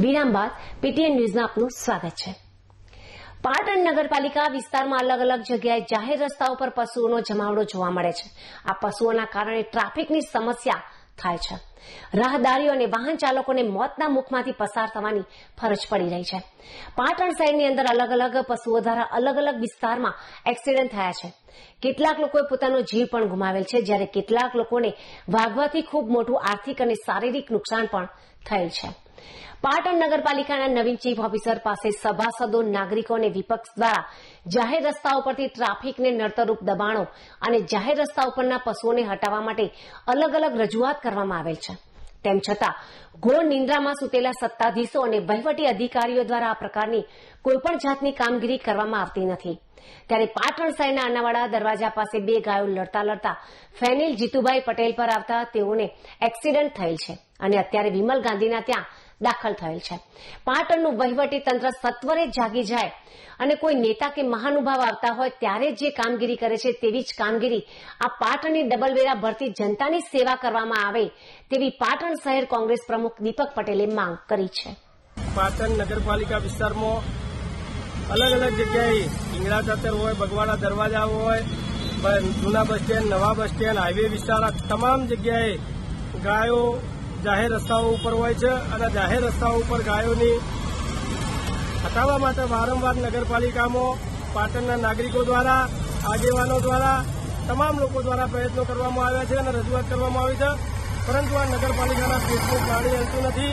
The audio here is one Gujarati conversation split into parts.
વિરામ બાદ પીટીએન ન્યૂઝમાં આપનું સ્વાગત છે. પાટણ નગરપાલિકા વિસ્તારમાં અલગ અલગ જગ્યાએ જાહેર રસ્તાઓ પર પશુઓનો જમાવડો જોવા મળે છે. આ પશુઓના કારણે ટ્રાફિકની સમસ્યા થાય છે. રાહદારીઓ અને વાહન ચાલકોને મોતના મુખમાંથી પસાર થવાની ફરજ પડી રહી છે. પાટણ શહેરની અંદર અલગ અલગ પશુઓ દ્વારા અલગ અલગ વિસ્તારમાં એક્સિડન્ટ થયા છે. કેટલાક લોકોએ પોતાનો જીવ પણ ગુમાવેલ છે, જ્યારે કેટલાક લોકોને વાગવાથી ખૂબ મોટું આર્થિક અને શારીરિક નુકસાન પણ થયેલ છે. પાટણ નગરપાલિકાના નવીન ચીફ ઓફિસર પાસે સભાસદો નાગરિકો અને વિપક્ષ દ્વારા જાહેર રસ્તાઓ પરથી ટ્રાફિકને નડતરૂપ દબાણો અને જાહેર રસ્તા ઉપરના પશુઓને હટાવવા માટે અલગ અલગ રજૂઆત કરવામાં આવેલ છે. તેમ છતાં, ઘોર નિંદ્રામાં સૂતેલા સત્તાધીશો અને વહીવટી અધિકારીઓ દ્વારા આ પ્રકારની કોઈપણ જાતની કામગીરી કરવામાં આવતી નથી. ત્યારે પાટણ શહેરના અનાવાડા દરવાજા પાસે બે ગાયો લડતા લડતા ફેનિલ જીતુભાઈ પટેલ પર આવતા તેઓને એક્સિડન્ટ થયેલ છે અને અત્યારે વિમલ ગાંધીના ત્યાં દાખલ થયેલ છે. પાટણનું વહીવટી તંત્ર સત્વરે જાગી જાય અને કોઈ નેતા કે મહાનુભાવ આવતા હોય ત્યારે જે કામગીરી કરે છે તેવી જ કામગીરી આ પાટણની ડબલ વેરા ભરતી જનતાની સેવા કરવામાં આવે તેવી પાટણ શહેર કોંગ્રેસ પ્રમુખ દીપક પટેલે માંગ કરી છે. પાટણ નગરપાલિકા વિસ્તારમાં અલગ અલગ જગ્યાએ ઇંગળા દતર હોય, બગવાડા દરવાજા હોય જૂના બસ સ્ટેન્ડ, નવા બસ સ્ટેન્ડ, હાઈવે વિસ્તાર તમામ જગ્યાએ ગાયો જાહેર રસ્તાઓ ઉપર હોય છે અને જાહેર રસ્તાઓ ઉપર ગાયોની હટાવવા માટે વારંવાર નગરપાલિકામાં પાટણના નાગરિકો દ્વારા, આગેવાનો દ્વારા, તમામ લોકો દ્વારા પ્રયત્નો કરવામાં આવ્યા છે અને રજૂઆત કરવામાં આવી છે. પરંતુ આ નગરપાલિકાના પેટનું પાણી હલતું નથી.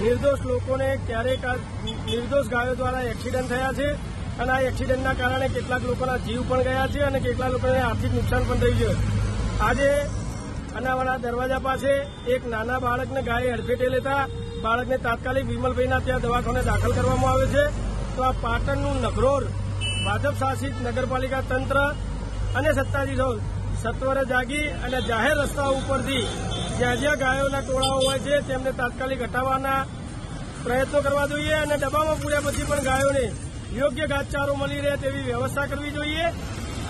નિર્દોષ લોકોને ક્યારેક નિર્દોષ ગાયો દ્વારા એક્સિડન્ટ થયા છે અને આ એક્સિડન્ટના કારણે કેટલાક લોકોના જીવ પણ ગયા છે અને કેટલાક લોકોને આર્થિક નુકસાન પણ થયું છે. આજે અનાવાડા દરવાજા પાસે એક નાના બાળકને ગાયે હડફેટે લેતા બાળકને તાત્કાલિક વિમલભાઈના ત્યાં દવાખાને દાખલ કરવામાં આવે છે. તો આ પાટણનું નગરોર, ભાજપ શાસિત નગરપાલિકા તંત્ર અને સત્તાધીશો સત્વરે જાગી અને જાહેર રસ્તાઓ ઉપરથી જ્યાં જ્યાં ગાયોના ટોળાઓ હોય છે, તેમને તાત્કાલિક હટાવવાના પ્રયત્નો કરવા જોઈએ અને ડબ્બામાં પૂર્યા પછી પણ ગાયોને યોગ્ય ઘાસચારો મળી રહે તેવી વ્યવસ્થા કરવી જોઈએ.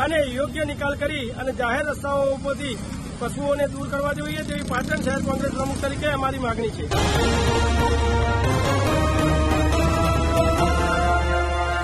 અને યોગ્ય નિકાલ કરી અને જાહેર રસ્તાઓ ઉપરથી પશુઓને દૂર કરવા જોઈએ તેવી પાટણ શહેર કોંગ્રેસ પ્રમુખ તરીકે અમારી માગણી છે.